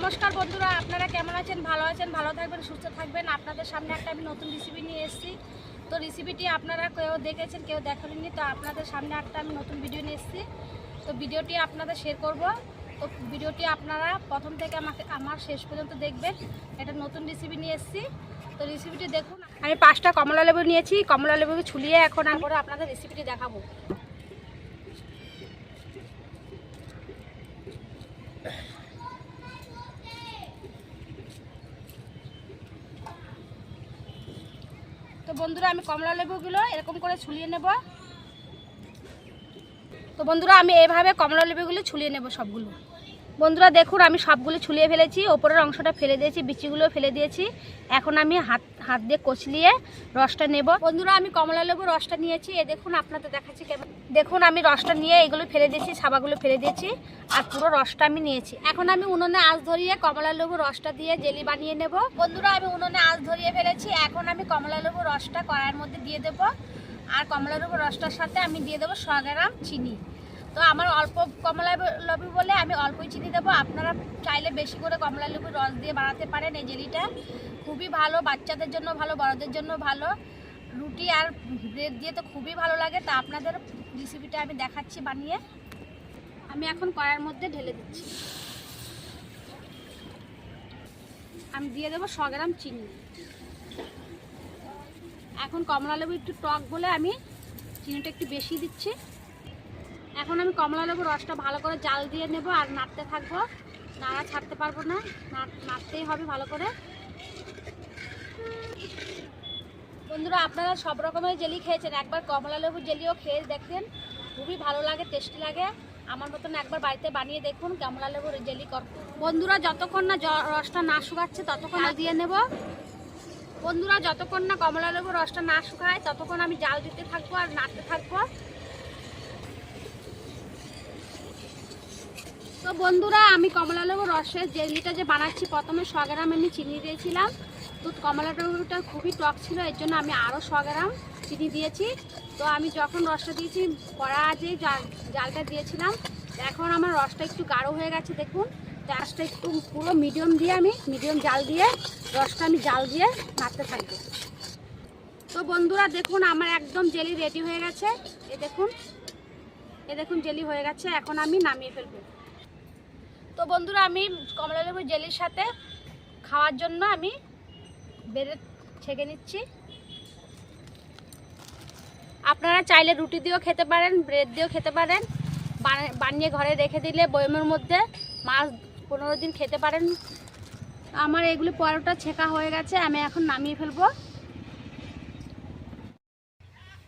নমস্কার বন্ধুরা, আপনারা কেমন আছেন? ভালো আছেন, ভালো থাকবেন, সুস্থ থাকবেন। আপনাদের সামনে একটা আমি নতুন রেসিপি নিয়ে এসেছি। তো রেসিপিটি আপনারা কেউ দেখেছেন, কেউ দেখেননি, তো আপনাদের সামনে একটা আমি নতুন ভিডিও নিয়ে এসেছি। তো ভিডিওটি আপনাদের শেয়ার করব। তো ভিডিওটি আপনারা প্রথম থেকে আমাকে, আমার শেষ পর্যন্ত দেখবেন। একটা নতুন রেসিপি নিয়ে এসেছি। তো রেসিপিটি দেখুন। আমি পাঁচটা কমলা লেবু নিয়েছি। কমলা লেবুকে ছুলিয়ে এখন আমি করে আপনাদের রেসিপিটি দেখাবো। বন্ধুরা, আমি কমলা লেবুগুলো এরকম করে ছুলিয়ে নেব। তো বন্ধুরা, আমি এইভাবে কমলা লেবুগুলো ছুলিয়ে নেব সবগুলো। বন্ধুরা, দেখুন, আমি সবগুলো ছুলিয়ে ফেলেছি, ওপরের অংশটা ফেলে দিয়েছি, বিচিগুলো ফেলে দিয়েছি। এখন আমি হাত হাত দিয়ে কচলিয়ে রসটা নেব। বন্ধুরা, আমি কমলা লেবু রসটা নিয়েছি, এ দেখুন, আপনাদের দেখাচ্ছি কেমন। দেখুন, আমি রসটা নিয়ে এগুলো ফেলে দিয়েছি, সাবাগুলো ফেলে দিয়েছি, আর পুরো রসটা আমি নিয়েছি। এখন আমি উনুনে আঁচ ধরিয়ে কমলা লেবু রসটা দিয়ে জেলি বানিয়ে নেব। বন্ধুরা, আমি উনুনে আঁচ ধরিয়ে ফেলেছি। এখন আমি কমলা লেবু রসটা কড়াইয়ের মধ্যে দিয়ে দেব। আর কমলা লেবু রসটার সাথে আমি দিয়ে দেবো শ গ্রাম চিনি। তো আমার অল্প কমলা লেবু বলে আমি অল্পই চিনি দেবো। আপনারা চাইলে বেশি করে কমলা লেবুর রস দিয়ে বানাতে পারেন এই জেলিটা। খুবই ভালো, বাচ্চাদের জন্য ভালো, বড়দের জন্য ভালো। রুটি আর ব্রেড দিয়ে তো খুবই ভালো লাগে। তা আপনাদের রেসিপিটা আমি দেখাচ্ছি বানিয়ে। আমি এখন কড়াইয়ের মধ্যে ঢেলে দিচ্ছি। আমি দিয়ে দেবো শ গ্রাম চিনি। এখন কমলা লেবু একটু টক বলে আমি চিনিটা একটু বেশি দিচ্ছি। এখন আমি কমলা লেবু রসটা ভালো করে জাল দিয়ে নেব আর নাড়তে থাকব। নাড়া ছাড়তে পারব না, নাড়- নাড়তেই হবে ভালো করে। বন্ধুরা, আপনারা সব রকমের জেলি খেয়েছেন। একবার কমলা লেবু জেলিও খেয়ে দেখেন খুবই ভালো লাগে, টেস্টি লাগে। আমার মতন একবার বাড়িতে বানিয়ে দেখুন কমলা লেবুর জেলি কর বন্ধুরা, যতক্ষণ না রসটা না শুকাচ্ছে, ততক্ষণ দিয়ে নেব। বন্ধুরা, যতক্ষণ না কমলা লেবুর রসটা না শুকায়, ততক্ষণ আমি জাল দিতে থাকব আর নাড়তে থাকব। তো বন্ধুরা, আমি কমলা লেবু রসের জেলিটা যে বানাচ্ছি, প্রথমে শ গ্রাম আমি চিনি দিয়েছিলাম। তো কমলা লেবুটা খুবই টক ছিল, এর জন্য আমি আরও শ গ্রাম চিনি দিয়েছি। তো আমি যখন রসটা দিয়েছি, কড়া জাল- জালটা দিয়েছিলাম, এখন আমার রসটা একটু গাঢ় হয়ে গেছে, দেখুন। গ্যাসটা একটু পুরো মিডিয়াম দিয়ে আমি মিডিয়াম জাল দিয়ে রসটা আমি জাল দিয়ে নাড়তে থাকব। তো বন্ধুরা, দেখুন, আমার একদম জেলি রেডি হয়ে গেছে। এ দেখুন এ দেখুন, জেলি হয়ে গেছে। এখন আমি নামিয়ে ফেলব। তো বন্ধুরা, আমি কমলা লেবু জেলির সাথে খাওয়ার জন্য আমি বেড়ে ছেঁকে নিচ্ছি। আপনারা চাইলে রুটি দিয়েও খেতে পারেন, ব্রেড দিয়েও খেতে পারেন। বানা- বানিয়ে ঘরে রেখে দিলে বয়মের মধ্যে মাছ পনেরো দিন খেতে পারেন। আমার এগুলি পরোটা ছেঁকা হয়ে গেছে, আমি এখন নামিয়ে ফেলব।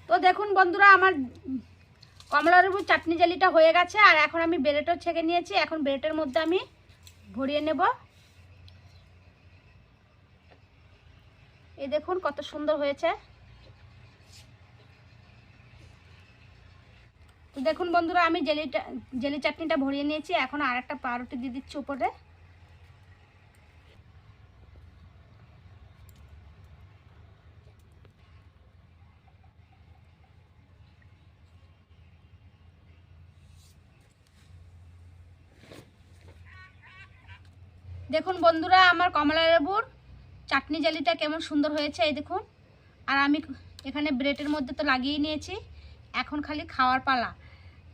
তো দেখুন বন্ধুরা, আমার কমলা লেবুর চাটনি জালিটা হয়ে গেছে, আর এখন আমি ব্রেডও ছেঁকে নিয়েছি। এখন ব্রেডের মধ্যে আমি ভরিয়ে নেব। এই দেখুন কত সুন্দর হয়েছে। তো দেখুন বন্ধুরা, আমি জেলিটা জেলি চাটনিটা ভরিয়ে নিয়েছি। এখন আর একটা পাউরুটি দিয়ে দিচ্ছি উপরে। দেখুন বন্ধুরা, আমার কমলা লেবুর চাটনি জালিটা কেমন সুন্দর হয়েছে, এই দেখুন। আর আমি এখানে ব্রেডের মধ্যে তো লাগিয়ে নিয়েছি, এখন খালি খাওয়ার পালা।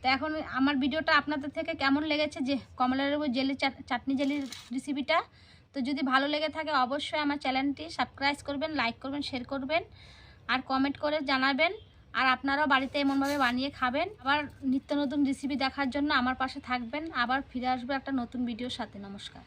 তো এখন আমার ভিডিওটা আপনাদের থেকে কেমন লেগেছে যে কমলা লেবুর জেলি চাটনি জেলির রেসিপিটা তো যদি ভালো লেগে থাকে অবশ্যই আমার চ্যানেলটি সাবস্ক্রাইব করবেন লাইক করবেন শেয়ার করবেন, আর কমেন্ট করে জানাবেন। আর আপনারাও বাড়িতে এমনভাবে বানিয়ে খাবেন। আবার নিত্য নতুন রেসিপি দেখার জন্য আমার পাশে থাকবেন। আবার ফিরে আসব একটা নতুন ভিডিওর সাথে। নমস্কার।